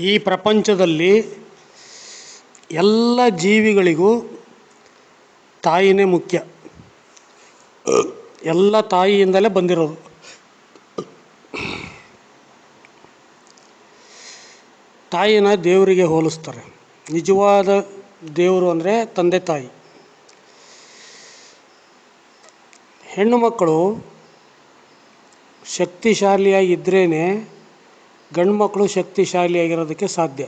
ಈ ಪ್ರಪಂಚದಲ್ಲಿ ಎಲ್ಲ ಜೀವಿಗಳಿಗೂ ತಾಯಿನೇ ಮುಖ್ಯ. ಎಲ್ಲ ತಾಯಿಯಿಂದಲೇ ಬಂದಿರೋದು. ತಾಯಿನ ದೇವರಿಗೆ ಹೋಲಿಸ್ತಾರೆ. ನಿಜವಾದ ದೇವರು ಅಂದರೆ ತಂದೆ ತಾಯಿ. ಹೆಣ್ಣು ಮಕ್ಕಳು ಶಕ್ತಿಶಾಲಿಯಾಗಿದ್ರೇ ಗಂಡು ಮಕ್ಕಳು ಶಕ್ತಿಶಾಲಿಯಾಗಿರೋದಕ್ಕೆ ಸಾಧ್ಯ.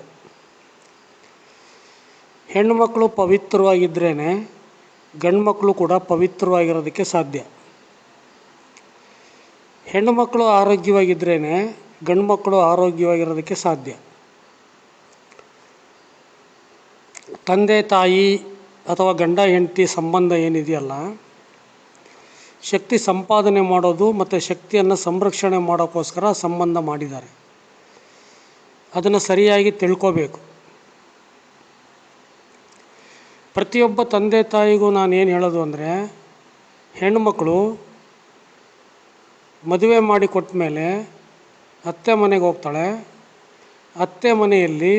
ಹೆಣ್ಣು ಮಕ್ಕಳು ಪವಿತ್ರವಾಗಿದ್ರೇ ಗಂಡು ಮಕ್ಕಳು ಕೂಡ ಪವಿತ್ರವಾಗಿರೋದಕ್ಕೆ ಸಾಧ್ಯ. ಹೆಣ್ಣು ಮಕ್ಕಳು ಆರೋಗ್ಯವಾಗಿದ್ರೇ ಗಂಡು ಮಕ್ಕಳು ಆರೋಗ್ಯವಾಗಿರೋದಕ್ಕೆ ಸಾಧ್ಯ. ತಂದೆ, ತಾಯಿ ಅಥವಾ ಗಂಡ, ಹೆಂಡತಿ ಸಂಬಂಧ ಏನಿದೆಯಲ್ಲ, ಶಕ್ತಿ ಸಂಪಾದನೆ ಮಾಡೋದು ಮತ್ತು ಶಕ್ತಿಯನ್ನು ಸಂರಕ್ಷಣೆ ಮಾಡೋಕ್ಕೋಸ್ಕರ ಸಂಬಂಧ ಮಾಡಿದ್ದಾರೆ. ಅದನ್ನು ಸರಿಯಾಗಿ ತಿಳ್ಕೋಬೇಕು. ಪ್ರತಿಯೊಬ್ಬ ತಂದೆ ತಾಯಿಗೂ ನಾನು ಏನು ಹೇಳೋದು ಅಂದರೆ ಹೆಣ್ಣುಮಕ್ಕಳು ಮದುವೆ ಮಾಡಿ ಕೊಟ್ಟ ಮೇಲೆ ಅತ್ತೆ ಮನೆಗೆ ಹೋಗ್ತಾಳೆ. ಅತ್ತೆ ಮನೆಯಲ್ಲಿ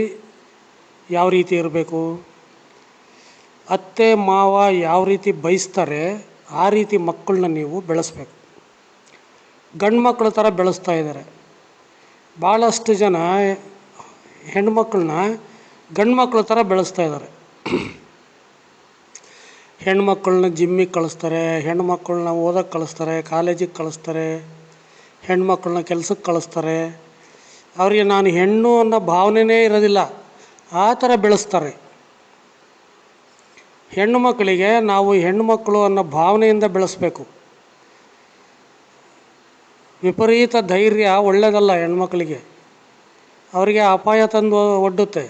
ಯಾವ ರೀತಿ ಇರಬೇಕು? ಅತ್ತೆ, ಮಾವ ಯಾವ ರೀತಿ ಬಯಸ್ತಾರೆ, ಆ ರೀತಿ ಮಕ್ಕಳನ್ನ ನೀವು ಬೆಳೆಸ್ಬೇಕು. ಗಂಡು ಮಕ್ಕಳ ಥರ ಬೆಳೆಸ್ತಾ ಇದ್ದಾರೆ. ಭಾಳಷ್ಟು ಜನ ಹೆಣ್ಮಕ್ಳನ್ನ ಗಂಡು ಮಕ್ಕಳ ಥರ ಬೆಳೆಸ್ತಾ ಇದ್ದಾರೆ. ಹೆಣ್ಮಕ್ಳನ್ನ ಜಿಮ್ಮಿಗೆ ಕಳಿಸ್ತಾರೆ, ಹೆಣ್ಮಕ್ಳನ್ನ ಓದೋಕ್ಕೆ ಕಳಿಸ್ತಾರೆ, ಕಾಲೇಜಿಗೆ ಕಳಿಸ್ತಾರೆ, ಹೆಣ್ಮಕ್ಳನ್ನ ಕೆಲ್ಸಕ್ಕೆ ಕಳಿಸ್ತಾರೆ. ಅವರಿಗೆ ನಾನು ಹೆಣ್ಣು ಅನ್ನೋ ಭಾವನೆಯೇ ಇರೋದಿಲ್ಲ, ಆ ಥರ ಬೆಳೆಸ್ತಾರೆ. ಹೆಣ್ಣು ಮಕ್ಕಳಿಗೆ ನಾವು ಹೆಣ್ಣು ಮಕ್ಕಳು ಅನ್ನೋ ಭಾವನೆಯಿಂದ ಬೆಳೆಸಬೇಕು. ವಿಪರೀತ ಧೈರ್ಯ ಒಳ್ಳೆಯದಲ್ಲ ಹೆಣ್ಮಕ್ಳಿಗೆ. ಅವರಿಗೆ ಅಪಾಯ ತಂದು ಒಡ್ಡುತ್ತೆ.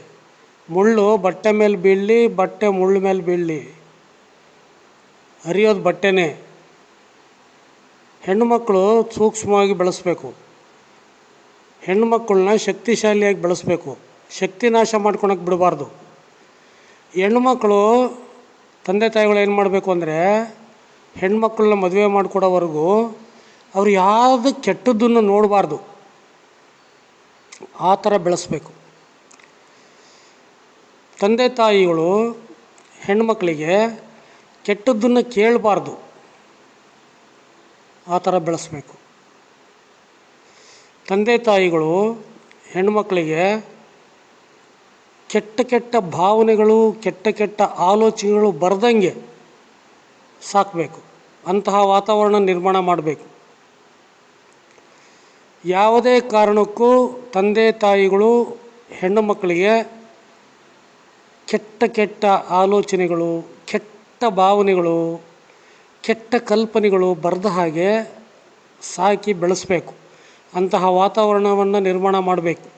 ಮುಳ್ಳು ಬಟ್ಟೆ ಮೇಲೆ ಬೀಳಲಿ, ಬಟ್ಟೆ ಮುಳ್ಳು ಮೇಲೆ ಬೀಳಲಿ. ಹರಿಯೋದು ಬಟ್ಟೆನೇ. ಹೆಣ್ಣುಮಕ್ಕಳು ಸೂಕ್ಷ್ಮವಾಗಿ ಬೆಳೆಸ್ಬೇಕು. ಹೆಣ್ಣುಮಕ್ಕಳನ್ನ ಶಕ್ತಿಶಾಲಿಯಾಗಿ ಬೆಳೆಸ್ಬೇಕು. ಶಕ್ತಿ ನಾಶ ಮಾಡ್ಕೊಳಕ್ಕೆ ಬಿಡಬಾರ್ದು. ಹೆಣ್ಮಕ್ಳು ತಂದೆ ತಾಯಿಗಳು ಏನು ಮಾಡಬೇಕು ಅಂದರೆ ಹೆಣ್ಮಕ್ಳನ್ನ ಮದುವೆ ಮಾಡಿಕೊಡೋವರೆಗೂ ಅವ್ರು ಯಾವುದು ಕೆಟ್ಟದ್ದನ್ನು ನೋಡಬಾರ್ದು. ಆ ಥರ ಬೆಳೆಸಬೇಕು. ತಂದೆ ತಾಯಿಗಳು ಹೆಣ್ಮಕ್ಳಿಗೆ ಕೆಟ್ಟದ್ದನ್ನು ಕೇಳಬಾರ್ದು. ಆ ಥರ ಬೆಳೆಸಬೇಕು. ತಂದೆ ತಾಯಿಗಳು ಹೆಣ್ಮಕ್ಳಿಗೆ ಕೆಟ್ಟ ಕೆಟ್ಟ ಭಾವನೆಗಳು, ಕೆಟ್ಟ ಕೆಟ್ಟ ಆಲೋಚನೆಗಳು ಬರ್ದಂಗೆ ಸಾಕಬೇಕು. ಅಂತಹ ವಾತಾವರಣ ನಿರ್ಮಾಣ ಮಾಡಬೇಕು. ಯಾವುದೇ ಕಾರಣಕ್ಕೂ ತಂದೆ ತಾಯಿಗಳು ಹೆಣ್ಣು ಮಕ್ಕಳಿಗೆ ಕೆಟ್ಟ ಕೆಟ್ಟ ಆಲೋಚನೆಗಳು, ಕೆಟ್ಟ ಭಾವನೆಗಳು, ಕೆಟ್ಟ ಕಲ್ಪನೆಗಳು ಬರದ ಹಾಗೆ ಸಾಕಿ ಬೆಳೆಸಬೇಕು. ಅಂತಹ ವಾತಾವರಣವನ್ನು ನಿರ್ಮಾಣ ಮಾಡಬೇಕು.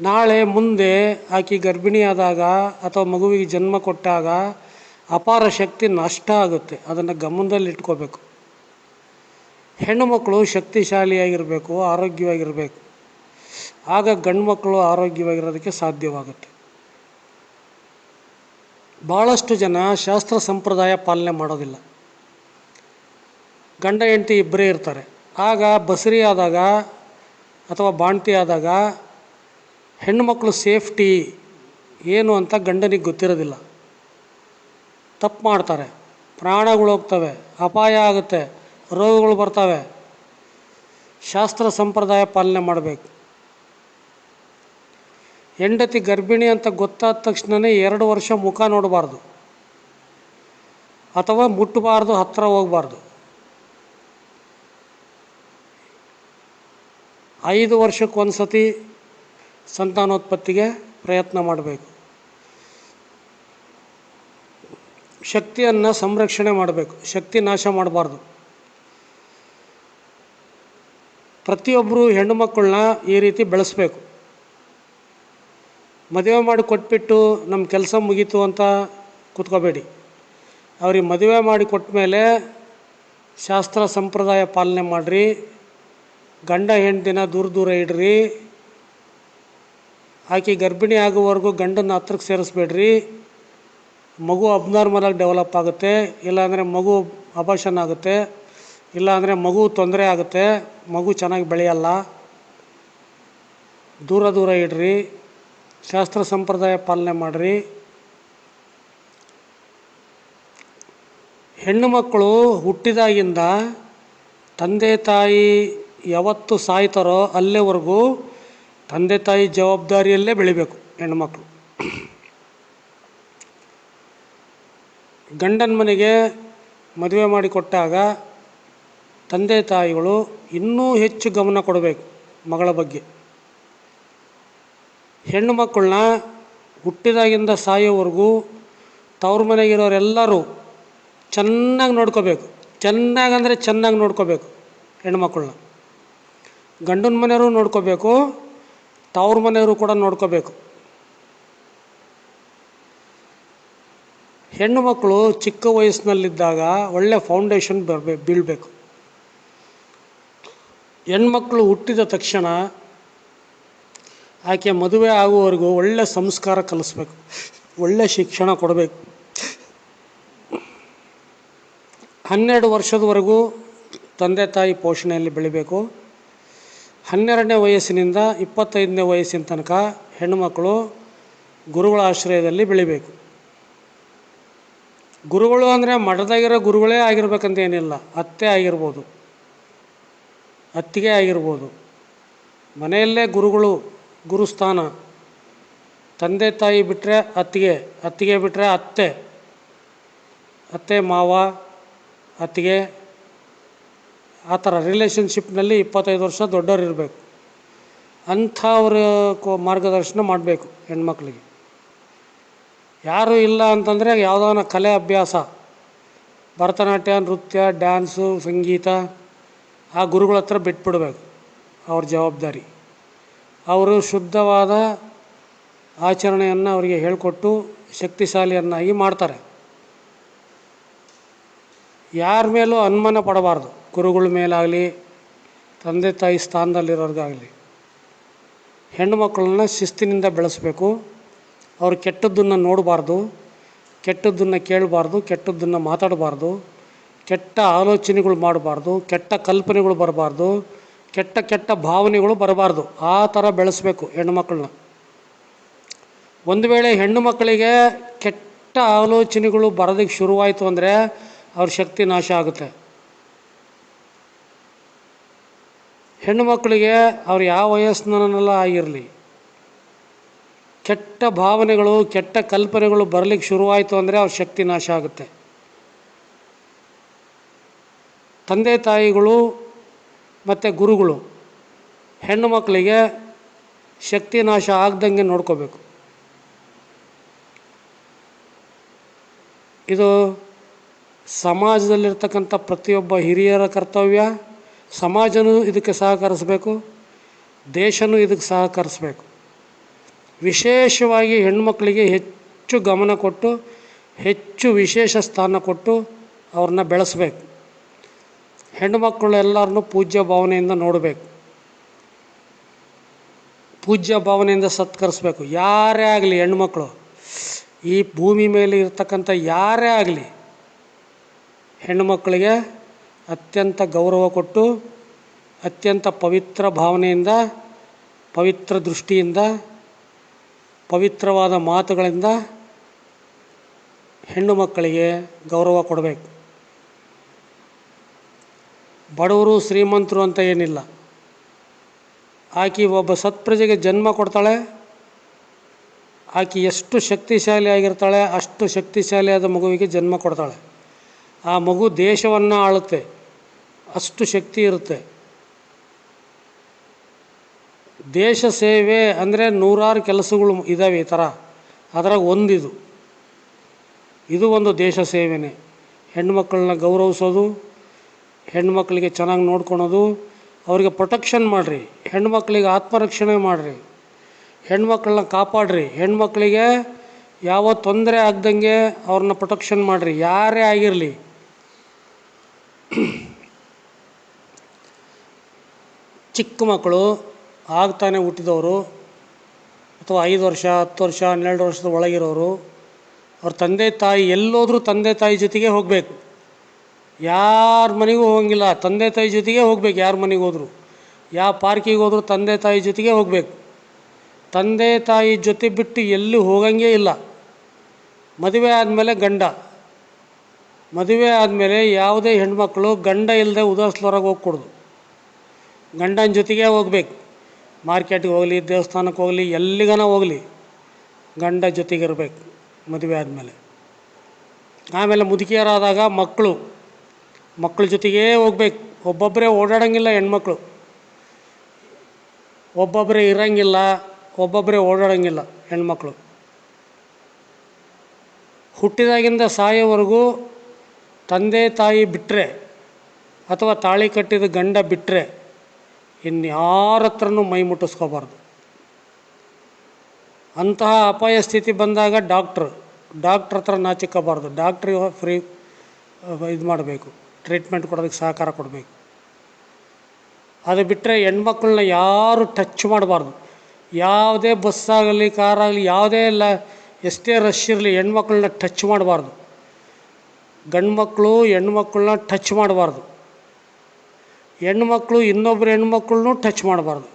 ನಾಳೆ ಮುಂದೆ ಆಕೆ ಗರ್ಭಿಣಿಯಾದಾಗ ಅಥವಾ ಮಗುವಿಗೆ ಜನ್ಮ ಕೊಟ್ಟಾಗ ಅಪಾರ ಶಕ್ತಿ ನಷ್ಟ ಆಗುತ್ತೆ. ಅದನ್ನು ಗಮನದಲ್ಲಿಟ್ಕೋಬೇಕು. ಹೆಣ್ಣು ಮಕ್ಕಳು ಶಕ್ತಿಶಾಲಿಯಾಗಿರಬೇಕು, ಆರೋಗ್ಯವಾಗಿರಬೇಕು. ಆಗ ಗಂಡು ಮಕ್ಕಳು ಆರೋಗ್ಯವಾಗಿರೋದಕ್ಕೆ ಸಾಧ್ಯವಾಗುತ್ತೆ. ಭಾಳಷ್ಟು ಜನ ಶಾಸ್ತ್ರ ಸಂಪ್ರದಾಯ ಪಾಲನೆ ಮಾಡೋದಿಲ್ಲ. ಗಂಡ, ಹೆಂಡತಿ ಇಬ್ಬರೇ ಇರ್ತಾರೆ. ಆಗ ಬಸರಿ ಆದಾಗ ಅಥವಾ ಬಾಣ್ತಿ ಆದಾಗ ಹೆಣ್ಣುಮಕ್ಕಳು ಸೇಫ್ಟಿ ಏನು ಅಂತ ಗಂಡನಿಗೆ ಗೊತ್ತಿರೋದಿಲ್ಲ. ತಪ್ಪು ಮಾಡ್ತಾರೆ. ಪ್ರಾಣಗಳು ಹೋಗ್ತವೆ. ಅಪಾಯ ಆಗುತ್ತೆ. ರೋಗಗಳು ಬರ್ತವೆ. ಶಾಸ್ತ್ರ ಸಂಪ್ರದಾಯ ಪಾಲನೆ ಮಾಡಬೇಕು. ಹೆಂಡತಿ ಗರ್ಭಿಣಿ ಅಂತ ಗೊತ್ತಾದ ತಕ್ಷಣವೇ ಎರಡು ವರ್ಷ ಮುಖ ನೋಡಬಾರ್ದು. ಅಥವಾ ಮುಟ್ಟಬಾರ್ದು ಹತ್ತಿರ ಹೋಗಬಾರ್ದು. ಐದು ವರ್ಷಕ್ಕೊಂದು ಸತಿ ಸಂತಾನೋತ್ಪತ್ತಿಗೆ ಪ್ರಯತ್ನ ಮಾಡಬೇಕು. ಶಕ್ತಿಯನ್ನು ಸಂರಕ್ಷಣೆ ಮಾಡಬೇಕು. ಶಕ್ತಿ ನಾಶ ಮಾಡಬಾರ್ದು. ಪ್ರತಿಯೊಬ್ಬರು ಹೆಣ್ಣು ಮಕ್ಕಳನ್ನ ಈ ರೀತಿ ಬೆಳೆಸ್ಬೇಕು. ಮದುವೆ ಮಾಡಿ ಕೊಟ್ಬಿಟ್ಟು ನಮ್ಮ ಕೆಲಸ ಮುಗೀತು ಅಂತ ಕೂತ್ಕೋಬೇಡಿ. ಅವ್ರಿಗೆ ಮದುವೆ ಮಾಡಿ ಕೊಟ್ಟ ಮೇಲೆ ಶಾಸ್ತ್ರ ಸಂಪ್ರದಾಯ ಪಾಲನೆ ಮಾಡಿರಿ. ಗಂಡ ಹೆಂಡತಿನ ದೂರ ದೂರ ಇಡ್ರಿ. ಆಕೆ ಗರ್ಭಿಣಿ ಆಗುವವರೆಗೂ ಗಂಡನ ಹತ್ರಕ್ಕೆ ಸೇರಿಸ್ಬೇಡ್ರಿ. ಮಗು ಅಬ್ನಾರ್ಮಲಾಗಿ ಡೆವಲಪ್ ಆಗುತ್ತೆ. ಇಲ್ಲಾಂದರೆ ಮಗು ಅಬಾಷನ್ ಆಗುತ್ತೆ. ಇಲ್ಲಾಂದರೆ ಮಗು ತೊಂದರೆ ಆಗುತ್ತೆ, ಮಗು ಚೆನ್ನಾಗಿ ಬೆಳೆಯಲ್ಲ, ದೂರ ದೂರ ಇಡ್ರಿ, ಶಾಸ್ತ್ರ ಸಂಪ್ರದಾಯ ಪಾಲನೆ ಮಾಡಿರಿ. ಹೆಣ್ಣು ಮಕ್ಕಳು ಹುಟ್ಟಿದಾಗಿಂದ ತಂದೆ ತಾಯಿ ಯಾವತ್ತು ಸಾಯ್ತಾರೋ ಅಲ್ಲೇವರೆಗೂ ತಂದೆ ತಾಯಿ ಜವಾಬ್ದಾರಿಯಲ್ಲೇ ಬೆಳಿಬೇಕು ಹೆಣ್ಮಕ್ಳು ಗಂಡನ ಮನೆಗೆ ಮದುವೆ ಮಾಡಿಕೊಟ್ಟಾಗ ತಂದೆ ತಾಯಿಗಳು ಇನ್ನೂ ಹೆಚ್ಚು ಗಮನ ಕೊಡಬೇಕು ಮಗಳ ಬಗ್ಗೆ. ಹೆಣ್ಣು ಮಕ್ಕಳನ್ನ ಹುಟ್ಟಿದಾಗಿಂದ ಸಾಯೋವರೆಗೂ ತವ್ರ ಮನೆಗಿರೋರೆಲ್ಲರೂ ಚೆನ್ನಾಗಿ ನೋಡ್ಕೋಬೇಕು. ಚೆನ್ನಾಗಿ ಅಂದರೆ ಚೆನ್ನಾಗಿ ನೋಡ್ಕೋಬೇಕು ಹೆಣ್ಮಕ್ಳನ್ನ ಗಂಡನ ಮನೆಯವರು ನೋಡ್ಕೋಬೇಕು, ತವ್ರ ಮನೆಯವರು ಕೂಡ ನೋಡ್ಕೋಬೇಕು. ಹೆಣ್ಣು ಮಕ್ಕಳು ಚಿಕ್ಕ ವಯಸ್ಸಿನಲ್ಲಿದ್ದಾಗ ಒಳ್ಳೆ ಫೌಂಡೇಶನ್ ಬರಬೇಕು ಬೀಳಬೇಕು. ಹೆಣ್ಮಕ್ಳು ಹುಟ್ಟಿದ ತಕ್ಷಣ ಆಕೆ ಮದುವೆ ಆಗುವವರೆಗೂ ಒಳ್ಳೆ ಸಂಸ್ಕಾರ ಕಲಿಸ್ಬೇಕು. ಒಳ್ಳೆ ಶಿಕ್ಷಣ ಕೊಡಬೇಕು. ಹನ್ನೆರಡು ವರ್ಷದವರೆಗೂ ತಂದೆ ತಾಯಿ ಪೋಷಣೆಯಲ್ಲಿ ಬೆಳಿಬೇಕು. ಹನ್ನೆರಡನೇ ವಯಸ್ಸಿನಿಂದ ಇಪ್ಪತ್ತೈದನೇ ವಯಸ್ಸಿನ ತನಕ ಹೆಣ್ಣುಮಕ್ಕಳು ಗುರುಗಳ ಆಶ್ರಯದಲ್ಲಿ ಬೆಳಿಬೇಕು. ಗುರುಗಳು ಅಂದರೆ ಮಠದಾಗಿರೋ ಗುರುಗಳೇ ಆಗಿರ್ಬೇಕಂತ ಏನಿಲ್ಲ, ಅತ್ತೆ ಆಗಿರ್ಬೋದು. ಅತ್ತಿಗೆ ಆಗಿರ್ಬೋದು. ಮನೆಯಲ್ಲೇ ಗುರುಗಳು, ಗುರುಸ್ಥಾನ. ತಂದೆ, ತಾಯಿ ಬಿಟ್ಟರೆ ಅತ್ತಿಗೆ ಅತ್ತಿಗೆ ಬಿಟ್ಟರೆ ಅತ್ತೆ. ಅತ್ತೆ, ಮಾವ ಅತ್ತಿಗೆ ಆ ಥರ ರಿಲೇಷನ್ಶಿಪ್ನಲ್ಲಿ ಇಪ್ಪತ್ತೈದು ವರ್ಷ ದೊಡ್ಡವ್ರು ಇರಬೇಕು. ಅಂಥವ್ರ ಮಾರ್ಗದರ್ಶನ ಮಾಡಬೇಕು ಹೆಣ್ಮಕ್ಳಿಗೆ. ಯಾರು ಇಲ್ಲ ಅಂತಂದರೆ ಯಾವುದಾನ ಕಲೆ ಅಭ್ಯಾಸ. ಭರತನಾಟ್ಯ, ನೃತ್ಯ ಡ್ಯಾನ್ಸು ಸಂಗೀತ. ಆ ಗುರುಗಳ ಹತ್ರ ಬಿಟ್ಬಿಡ್ಬೇಕು. ಅವ್ರ ಜವಾಬ್ದಾರಿ. ಅವರು ಶುದ್ಧವಾದ ಆಚರಣೆಯನ್ನು ಅವರಿಗೆ ಹೇಳಿಕೊಟ್ಟು ಶಕ್ತಿಶಾಲಿಯನ್ನಾಗಿ ಮಾಡ್ತಾರೆ. ಯಾರ ಮೇಲೂ ಅನುಮಾನ ಪಡಬಾರ್ದು. ಗುರುಗಳ ಮೇಲಾಗಲಿ, ತಂದೆ ತಾಯಿ ಸ್ಥಾನದಲ್ಲಿರೋರಿಗಾಗಲಿ. ಹೆಣ್ಣು ಮಕ್ಕಳನ್ನ ಶಿಸ್ತಿನಿಂದ ಬೆಳೆಸಬೇಕು. ಅವರು ಕೆಟ್ಟದ್ದನ್ನು ನೋಡಬಾರ್ದು. ಕೆಟ್ಟದ್ದನ್ನು ಕೇಳಬಾರ್ದು. ಕೆಟ್ಟದ್ದನ್ನು ಮಾತಾಡಬಾರ್ದು. ಕೆಟ್ಟ ಆಲೋಚನೆಗಳು ಮಾಡಬಾರ್ದು, ಕೆಟ್ಟ ಕಲ್ಪನೆಗಳು ಬರಬಾರ್ದು, ಕೆಟ್ಟ ಕೆಟ್ಟ ಭಾವನೆಗಳು ಬರಬಾರ್ದು. ಆ ಥರ ಬೆಳೆಸಬೇಕು ಹೆಣ್ಣುಮಕ್ಕಳನ್ನ ಒಂದು ವೇಳೆ ಹೆಣ್ಣು ಮಕ್ಕಳಿಗೆ ಕೆಟ್ಟ ಆಲೋಚನೆಗಳು ಬರೋದಕ್ಕೆ ಶುರುವಾಯಿತು ಅಂದರೆ ಅವ್ರ ಶಕ್ತಿ ನಾಶ ಆಗುತ್ತೆ. ಹೆಣ್ಣು ಮಕ್ಕಳಿಗೆ ಅವ್ರು ಯಾವ ವಯಸ್ಸಿನಲ್ಲ ಆಗಿರಲಿ, ಕೆಟ್ಟ ಭಾವನೆಗಳು, ಕೆಟ್ಟ ಕಲ್ಪನೆಗಳು ಬರಲಿಕ್ಕೆ ಶುರುವಾಯಿತು ಅಂದರೆ ಅವ್ರ ಶಕ್ತಿ ನಾಶ ಆಗುತ್ತೆ. ತಂದೆ ತಾಯಿಗಳು ಮತ್ತು ಗುರುಗಳು ಹೆಣ್ಣು ಮಕ್ಕಳಿಗೆ ಶಕ್ತಿ ನಾಶ ಆಗ್ದಂಗೆ ನೋಡ್ಕೋಬೇಕು. ಇದು ಸಮಾಜದಲ್ಲಿರ್ತಕ್ಕಂಥ ಪ್ರತಿಯೊಬ್ಬ ಹಿರಿಯರ ಕರ್ತವ್ಯ. ಸಮಾಜನೂ ಇದಕ್ಕೆ ಸಹಕರಿಸಬೇಕು. ದೇಶನೂ ಇದಕ್ಕೆ ಸಹಕರಿಸಬೇಕು. ವಿಶೇಷವಾಗಿ ಹೆಣ್ಮಕ್ಳಿಗೆ ಹೆಚ್ಚು ಗಮನ ಕೊಟ್ಟು, ಹೆಚ್ಚು ವಿಶೇಷ ಸ್ಥಾನ ಕೊಟ್ಟು ಅವ್ರನ್ನ ಬೆಳೆಸಬೇಕು. ಹೆಣ್ಣುಮಕ್ಕಳು ಎಲ್ಲರನ್ನೂ ಪೂಜ್ಯ ಭಾವನೆಯಿಂದ ನೋಡಬೇಕು. ಪೂಜ್ಯ ಭಾವನೆಯಿಂದ ಸತ್ಕರಿಸ್ಬೇಕು. ಯಾರೇ ಆಗಲಿ ಹೆಣ್ಮಕ್ಳು ಈ ಭೂಮಿ ಮೇಲೆ ಇರ್ತಕ್ಕಂಥ ಯಾರೇ ಆಗಲಿ ಹೆಣ್ಣುಮಕ್ಕಳಿಗೆ ಅತ್ಯಂತ ಗೌರವ ಕೊಟ್ಟು, ಅತ್ಯಂತ ಪವಿತ್ರ ಭಾವನೆಯಿಂದ, ಪವಿತ್ರ ದೃಷ್ಟಿಯಿಂದ, ಪವಿತ್ರವಾದ ಮಾತುಗಳಿಂದ ಹೆಣ್ಣು ಮಕ್ಕಳಿಗೆ ಗೌರವ ಕೊಡಬೇಕು. ಬಡವರು ಶ್ರೀಮಂತರು ಅಂತ ಏನಿಲ್ಲ. ಆಕೆ ಒಬ್ಬ ಸತ್ಪ್ರಜೆಗೆ ಜನ್ಮ ಕೊಡ್ತಾಳೆ. ಆಕೆ ಎಷ್ಟು ಶಕ್ತಿಶಾಲಿ ಆಗಿರ್ತಾಳೆ, ಅಷ್ಟು ಶಕ್ತಿಶಾಲಿಯಾದ ಮಗುವಿಗೆ ಜನ್ಮ ಕೊಡ್ತಾಳೆ. ಆ ಮಗು ದೇಶವನ್ನು ಆಳುತ್ತೆ. ಅಷ್ಟು ಶಕ್ತಿ ಇರುತ್ತೆ. ದೇಶ ಸೇವೆ ಅಂದರೆ ನೂರಾರು ಕೆಲಸಗಳು ಇದ್ದಾವೆ ಈ ಥರ ಅದರಾಗ ಒಂದಿದು. ಇದು ಒಂದು ದೇಶ ಸೇವೆನೇ. ಹೆಣ್ಮಕ್ಕಳನ್ನ ಗೌರವಿಸೋದು ಹೆಣ್ಮಕ್ಳಿಗೆ ಚೆನ್ನಾಗಿ ನೋಡ್ಕೊಳೋದು, ಅವರಿಗೆ ಪ್ರೊಟೆಕ್ಷನ್ ಮಾಡಿರಿ. ಹೆಣ್ಮಕ್ಳಿಗೆ ಆತ್ಮರಕ್ಷಣೆ ಮಾಡಿರಿ. ಹೆಣ್ಮಕ್ಳನ್ನ ಕಾಪಾಡ್ರಿ. ಹೆಣ್ಮಕ್ಳಿಗೆ ಯಾವ ತೊಂದರೆ ಆಗ್ದಂಗೆ ಅವ್ರನ್ನ ಪ್ರೊಟೆಕ್ಷನ್ ಮಾಡಿರಿ. ಯಾರೇ ಆಗಿರಲಿ. ಚಿಕ್ಕ ಮಕ್ಕಳು ಆಗ್ತಾನೆ ಹುಟ್ಟಿದವರು, ಅಥವಾ ಐದು ವರ್ಷ, ಹತ್ತು ವರ್ಷ, ಹನ್ನೆರಡು ವರ್ಷದ ಒಳಗಿರೋರು, ಅವ್ರ ತಂದೆ ತಾಯಿ ಎಲ್ಲೋದ್ರೂ ತಂದೆ ತಾಯಿ ಜೊತೆಗೆ ಹೋಗಬೇಕು. ಯಾರ ಮನೆಗೂ ಹೋಗಂಗಿಲ್ಲ. ತಂದೆ ತಾಯಿ ಜೊತೆಗೆ ಹೋಗ್ಬೇಕು ಯಾರ ಮನೆಗೆ ಹೋದ್ರು. ಯಾವ ಪಾರ್ಕಿಗೆ ಹೋದ್ರು ತಂದೆ ತಾಯಿ ಜೊತೆಗೆ ಹೋಗ್ಬೇಕು. ತಂದೆ ತಾಯಿ ಜೊತೆ ಬಿಟ್ಟು ಎಲ್ಲೂ ಹೋಗಂಗೇ ಇಲ್ಲ. ಮದುವೆ ಆದಮೇಲೆ ಗಂಡ. ಮದುವೆ ಆದಮೇಲೆ ಯಾವುದೇ ಹೆಣ್ಮಕ್ಳು ಗಂಡ ಇಲ್ಲದೆ ಉದಾಸ್ಲೊರಗೆ ಹೋಗ್ಕೊಡ್ದು. ಗಂಡನ ಜೊತೆಗೆ ಹೋಗ್ಬೇಕು. ಮಾರ್ಕೆಟ್ಗೆ ಹೋಗಲಿ ದೇವಸ್ಥಾನಕ್ಕೆ ಹೋಗಲಿ, ಎಲ್ಲಿಗನ ಹೋಗಲಿ ಗಂಡ ಜೊತೆಗಿರ್ಬೇಕು ಮದುವೆ ಆದಮೇಲೆ. ಆಮೇಲೆ ಮುದುಕಿಯರಾದಾಗ ಮಕ್ಕಳು ಮಕ್ಕಳ ಜೊತೆಗೇ ಹೋಗ್ಬೇಕು. ಒಬ್ಬೊಬ್ಬರೇ ಓಡಾಡೋಂಗಿಲ್ಲ ಹೆಣ್ಮಕ್ಳು. ಒಬ್ಬೊಬ್ಬರೇ ಇರೋಂಗಿಲ್ಲ ಒಬ್ಬೊಬ್ಬರೇ ಓಡಾಡೋಂಗಿಲ್ಲ ಹೆಣ್ಮಕ್ಳು. ಹುಟ್ಟಿದಾಗಿಂದ ಸಾಯೋವರೆಗೂ ತಂದೆ ತಾಯಿ ಬಿಟ್ಟರೆ ಅಥವಾ ತಾಳಿ ಕಟ್ಟಿದ ಗಂಡ ಬಿಟ್ಟರೆ ಇನ್ಯಾರ ಹತ್ರನೂ ಮೈ ಮುಟ್ಟಿಸ್ಕೋಬಾರ್ದು. ಅಂತಹ ಅಪಾಯ ಸ್ಥಿತಿ ಬಂದಾಗ ಡಾಕ್ಟ್ರು, ಡಾಕ್ಟ್ರ್ ಹತ್ರ ನಾಚಿಕ್ಕೋಬಾರ್ದು. ಡಾಕ್ಟ್ರಿಗೆ ಫ್ರೀ ಇದು ಮಾಡಬೇಕು. ಟ್ರೀಟ್ಮೆಂಟ್ ಕೊಡೋದಕ್ಕೆ ಸಹಕಾರ ಕೊಡಬೇಕು. ಅದು ಬಿಟ್ಟರೆ ಹೆಣ್ಮಕ್ಳನ್ನ ಯಾರು ಟಚ್ ಮಾಡಬಾರ್ದು. ಯಾವುದೇ ಬಸ್ಸಾಗಲಿ ಕಾರಾಗಲಿ ಯಾವುದೇ ಇಲ್ಲ ಎಷ್ಟೇ ರಶ್ ಇರಲಿ ಹೆಣ್ಮಕ್ಳನ್ನ ಟಚ್ ಮಾಡಬಾರ್ದು. ಗಂಡು ಮಕ್ಕಳು ಹೆಣ್ಮಕ್ಳನ್ನ ಟಚ್ ಮಾಡಬಾರ್ದು. ಹೆಣ್ಮಕ್ಳು ಇನ್ನೊಬ್ಬರು ಹೆಣ್ಮಕ್ಳನ್ನೂ ಟಚ್ ಮಾಡಬಾರ್ದು.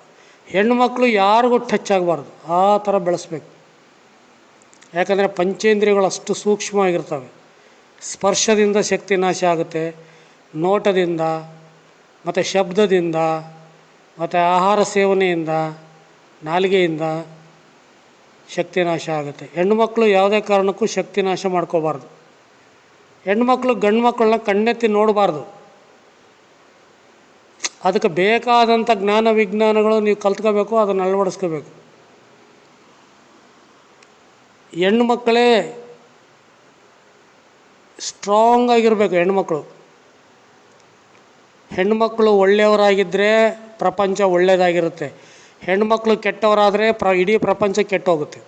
ಹೆಣ್ಮಕ್ಳು ಯಾರಿಗೂ ಟಚ್ ಆಗಬಾರ್ದು. ಆ ಥರ ಬೆಳೆಸ್ಬೇಕು. ಯಾಕಂದರೆ ಪಂಚೇಂದ್ರಿಯಗಳು ಅಷ್ಟು ಸೂಕ್ಷ್ಮವಾಗಿರ್ತವೆ. ಸ್ಪರ್ಶದಿಂದ ಶಕ್ತಿ ನಾಶ ಆಗುತ್ತೆ. ನೋಟದಿಂದ, ಮತ್ತು ಶಬ್ದದಿಂದ, ಮತ್ತು ಆಹಾರ ಸೇವನೆಯಿಂದ, ನಾಲಿಗೆಯಿಂದ ಶಕ್ತಿ ನಾಶ ಆಗುತ್ತೆ. ಹೆಣ್ಮಕ್ಳು ಯಾವುದೇ ಕಾರಣಕ್ಕೂ ಶಕ್ತಿ ನಾಶ ಮಾಡ್ಕೋಬಾರ್ದು. ಹೆಣ್ಮಕ್ಳು ಗಂಡು ಮಕ್ಕಳನ್ನ ಕಣ್ಣೆತ್ತಿ ನೋಡಬಾರ್ದು. ಅದಕ್ಕೆ ಬೇಕಾದಂಥ ಜ್ಞಾನ ವಿಜ್ಞಾನಗಳು ನೀವು ಕಲ್ತ್ಕೋಬೇಕು, ಅದನ್ನು ಅಳವಡಿಸ್ಕೋಬೇಕು. ಹೆಣ್ಣು ಮಕ್ಕಳೇ ಸ್ಟ್ರಾಂಗ್ ಆಗಿರಬೇಕು ಹೆಣ್ಮಕ್ಳು ಹೆಣ್ಮಕ್ಳು ಒಳ್ಳೆಯವರಾಗಿದ್ದರೆ ಪ್ರಪಂಚ ಒಳ್ಳೆಯದಾಗಿರುತ್ತೆ. ಹೆಣ್ಮಕ್ಳು ಕೆಟ್ಟವರಾದರೆ ಪ್ರ, ಇಡೀ ಪ್ರಪಂಚ ಕೆಟ್ಟೋಗುತ್ತೆ.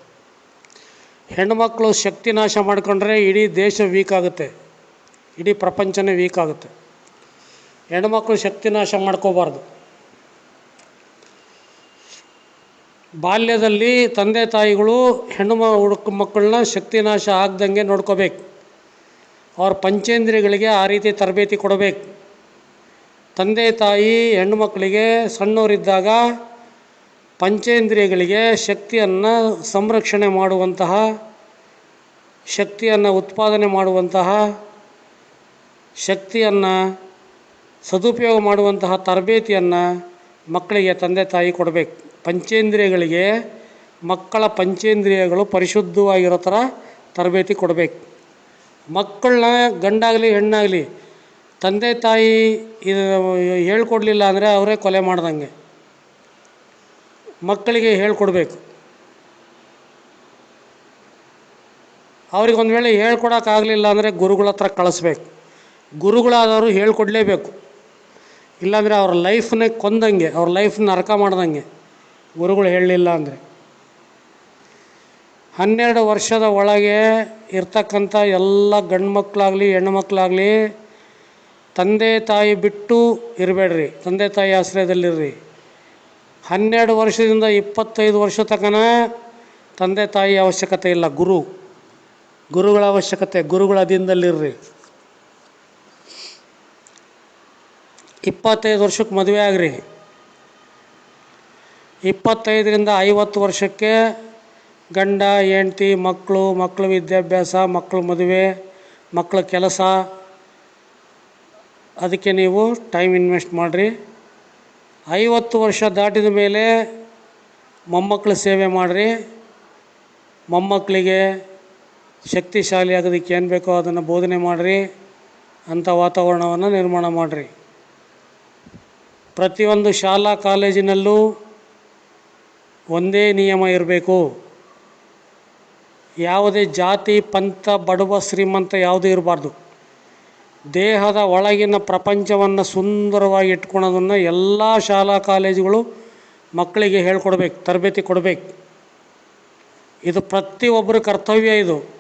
ಮಕ್ಕಳು ಶಕ್ತಿ ನಾಶ ಮಾಡಿಕೊಂಡ್ರೆ ಇಡೀ ದೇಶ ವೀಕ್ ಆಗುತ್ತೆ. ಇಡೀ ಪ್ರಪಂಚನೇ ವೀಕ್ ಆಗುತ್ತೆ. ಹೆಣ್ಮಕ್ಳು ಶಕ್ತಿ ನಾಶ ಮಾಡ್ಕೋಬಾರ್ದು. ಬಾಲ್ಯದಲ್ಲಿ ತಂದೆ ತಾಯಿಗಳು ಹೆಣ್ಣು ಹುಡುಕ ಮಕ್ಕಳನ್ನ ಶಕ್ತಿ ನಾಶ ಆಗ್ದಂಗೆ ನೋಡ್ಕೋಬೇಕು. ಅವ್ರ ಪಂಚೇಂದ್ರಿಯಗಳಿಗೆ ಆ ರೀತಿ ತರಬೇತಿ ಕೊಡಬೇಕು. ತಂದೆ ತಾಯಿ ಹೆಣ್ಣು ಮಕ್ಕಳಿಗೆ ಸಣ್ಣವರಿದ್ದಾಗ ಪಂಚೇಂದ್ರಿಯಗಳಿಗೆ ಶಕ್ತಿಯನ್ನು ಸಂರಕ್ಷಣೆ ಮಾಡುವಂತಹ, ಶಕ್ತಿಯನ್ನು ಉತ್ಪಾದನೆ ಮಾಡುವಂತಹ, ಶಕ್ತಿಯನ್ನು ಸದುಪಯೋಗ ಮಾಡುವಂತಹ ತರಬೇತಿಯನ್ನು ಮಕ್ಕಳಿಗೆ ತಂದೆ ತಾಯಿ ಕೊಡಬೇಕು. ಪಂಚೇಂದ್ರಿಯಗಳಿಗೆ ಮಕ್ಕಳ ಪಂಚೇಂದ್ರಿಯಗಳು ಪರಿಶುದ್ಧವಾಗಿರೋ ಥರ ತರಬೇತಿ ಕೊಡಬೇಕು. ಮಕ್ಕಳನ್ನ ಗಂಡಾಗಲಿ ಹೆಣ್ಣಾಗಲಿ ತಂದೆ ತಾಯಿ ಇದು ಹೇಳ್ಕೊಡ್ಲಿಲ್ಲ ಅಂದರೆ ಅವರೇ ಕೊಲೆ ಮಾಡ್ದಂಗೆ. ಮಕ್ಕಳಿಗೆ ಹೇಳ್ಕೊಡ್ಬೇಕು. ಅವ್ರಿಗೊಂದು ವೇಳೆ ಹೇಳ್ಕೊಡೋಕ್ಕಾಗಲಿಲ್ಲ ಅಂದರೆ ಗುರುಗಳ ಹತ್ರ ಕಳಿಸ್ಬೇಕು. ಗುರುಗಳಾದವರು ಹೇಳ್ಕೊಡ್ಲೇಬೇಕು. ಇಲ್ಲಾಂದರೆ ಅವ್ರ ಲೈಫನ್ನೇ ಕೊಂದಂಗೆ, ಅವ್ರ ಲೈಫನ್ನ ನರಕ ಮಾಡ್ದಂಗೆ ಗುರುಗಳು ಹೇಳಲಿಲ್ಲ ಅಂದರೆ. ಹನ್ನೆರಡು ವರ್ಷದ ಒಳಗೆ ಇರ್ತಕ್ಕಂಥ ಎಲ್ಲ ಗಂಡು ಮಕ್ಕಳಾಗಲಿ ಹೆಣ್ಣು ಮಕ್ಕಳಾಗಲಿ ತಂದೆ ತಾಯಿ ಬಿಟ್ಟು ಇರಬೇಡ್ರಿ. ತಂದೆ ತಾಯಿ ಆಶ್ರಯದಲ್ಲಿರ್ರಿ. ಹನ್ನೆರಡು ವರ್ಷದಿಂದ ಇಪ್ಪತ್ತೈದು ವರ್ಷ ತನಕ ತಂದೆ ತಾಯಿ ಅವಶ್ಯಕತೆ ಇಲ್ಲ. ಗುರು, ಗುರುಗಳ ಅವಶ್ಯಕತೆ, ಗುರುಗಳ ಅಧೀನದಲ್ಲಿರ್ರಿ. ಇಪ್ಪತ್ತೈದು ವರ್ಷಕ್ಕೆ ಮದುವೆ ಆಗ್ರಿ. ಇಪ್ಪತ್ತೈದರಿಂದ ಐವತ್ತು ವರ್ಷಕ್ಕೆ ಗಂಡ, ಹೆಂಡ್ತಿ, ಮಕ್ಕಳು, ಮಕ್ಕಳ ವಿದ್ಯಾಭ್ಯಾಸ, ಮಕ್ಕಳ ಮದುವೆ, ಮಕ್ಕಳ ಕೆಲಸ ಅದಕ್ಕೆ ನೀವು ಟೈಮ್ ಇನ್ವೆಸ್ಟ್ ಮಾಡಿರಿ. ಐವತ್ತು ವರ್ಷ ದಾಟಿದ ಮೇಲೆ ಮೊಮ್ಮಕ್ಕಳ ಸೇವೆ ಮಾಡಿರಿ. ಮೊಮ್ಮಕ್ಕಳಿಗೆ ಶಕ್ತಿಶಾಲಿ ಆಗೋದಕ್ಕೆ ಏನು ಬೇಕೋ ಅದನ್ನು ಬೋಧನೆ ಮಾಡಿರಿ. ಅಂಥ ವಾತಾವರಣವನ್ನು ನಿರ್ಮಾಣ ಮಾಡಿರಿ. ಪ್ರತಿಯೊಂದು ಶಾಲಾ ಕಾಲೇಜಿನಲ್ಲೂ ಒಂದೇ ನಿಯಮ ಇರಬೇಕು. ಯಾವುದೇ ಜಾತಿ, ಪಂಥ, ಬಡವ, ಶ್ರೀಮಂತ ಯಾವುದೂ ಇರಬಾರ್ದು. ದೇಹದ ಒಳಗಿನ ಪ್ರಪಂಚವನ್ನು ಸುಂದರವಾಗಿ ಇಟ್ಕೊಳೋದನ್ನು ಎಲ್ಲ ಶಾಲಾ ಕಾಲೇಜುಗಳು ಮಕ್ಕಳಿಗೆ ಹೇಳ್ಕೊಡ್ಬೇಕು, ತರಬೇತಿ ಕೊಡಬೇಕು. ಇದು ಪ್ರತಿಯೊಬ್ಬರ ಕರ್ತವ್ಯ ಇದು.